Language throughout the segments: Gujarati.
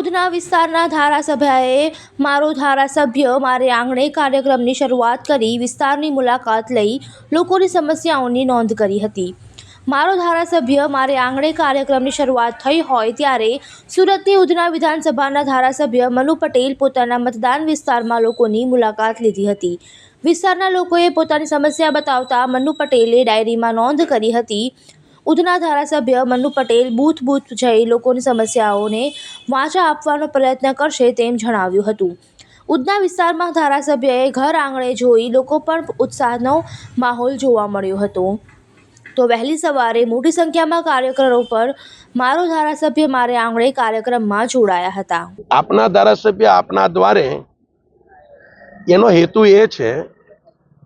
ઉધના વિસ્તારના ધારાસભ્યએ મારો ધારાસભ્ય મારે આંગણે કાર્યક્રમની શરૂઆત કરી વિસ્તારની મુલાકાત લઈ લોકોની સમસ્યાઓની નોંધ કરી હતી. મારો ધારાસભ્ય મારે આંગણે કાર્યક્રમની શરૂઆત થઈ હોય ત્યારે સુરતની ઉધના વિધાનસભાના ધારાસભ્ય મનુ પટેલ પોતાના મતદાન વિસ્તારમાં લોકોની મુલાકાત લીધી હતી. વિસ્તારના લોકોએ પોતાની સમસ્યા બતાવતા મનુ પટેલે ડાયરીમાં નોંધ કરી હતી ઉધના ધારાસભ્ય મનુ પટેલ બૂથ બૂથ જઈ લોકોની સમસ્યાઓને વાંચા આપવાનો પ્રયત્ન કરશે તેમ જણાવ્યું હતું. ઉધના વિસ્તારમાં ધારાસભ્યએ ઘર આંગણે જોઈ લોકો પણ ઉત્સાહનો માહોલ જોવા મળ્યો હતો. તો વહેલી સવારે મોટી સંખ્યામાં કાર્યકરો પર મારો ધારાસભ્ય મારે આંગણે કાર્યક્રમમાં જોડાયા હતા. આપના ધારાસભ્ય આપના દ્વારે એનો હેતુ એ છે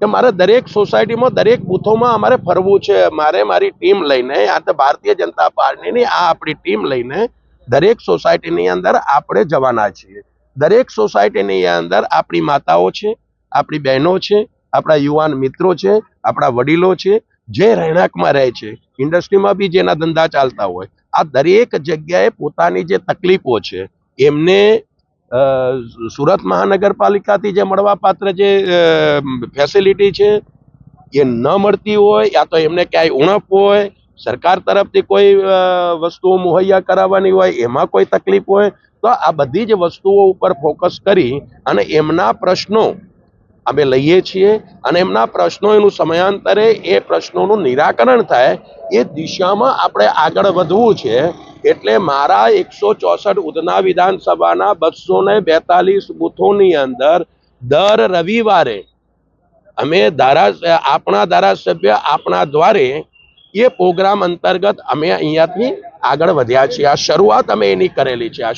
કે મારે દરેક સોસાયટીમાં, દરેક બૂથોમાં અમારે ફરવું છે. મારે મારી ટીમ લઈને, આ તો ભારતીય જનતા પાર્ટીની આ આપણી ટીમ લઈને દરેક સોસાયટીની અંદર આપણે જવાના છીએ. દરેક સોસાયટીની અંદર આપણી માતાઓ છે, આપણી બહેનો છે, આપણા યુવાન મિત્રો છે, આપણા વડીલો છે, જે રહેણાંકમાં રહે છે. ઇન્ડસ્ટ્રીમાં બી જેના ધંધા ચાલતા હોય. આ દરેક જગ્યાએ પોતાની જે તકલીફો છે, એમને સુરત મહાનગરપાલિકાથી જે મળવાપાત્ર જે ફેસિલિટી છે, એ ન મળતી હોય યા તો એમને ક્યાંય ઉણપ હોય, સરકાર તરફથી કોઈ વસ્તુઓ મુહૈયા કરાવવાની હોય, એમાં કોઈ તકલીફ હોય, તો આ બધી જ વસ્તુઓ ઉપર ફોકસ કરી અને એમના પ્રશ્નો અમે લઈએ છીએ અને એમના પ્રશ્નો એનું સમયાંતરે એ પ્રશ્નોનું નિરાકરણ થાય, એ દિશામાં આપણે આગળ વધવું છે. એટલે મારા એકસો ચોસઠ ઉધના વિધાનસભાના બસો ને બેતાલીસ બૂથોની અંદર દર રવિવારે અમે ધારા આપણા ધારાસભ્ય આપણા દ્વારે એ પ્રોગ્રામ અંતર્ગત અમે અહીંયાથી આગળ વધ્યા છીએ. આ શરૂઆત અમે એની કરેલી છે. આ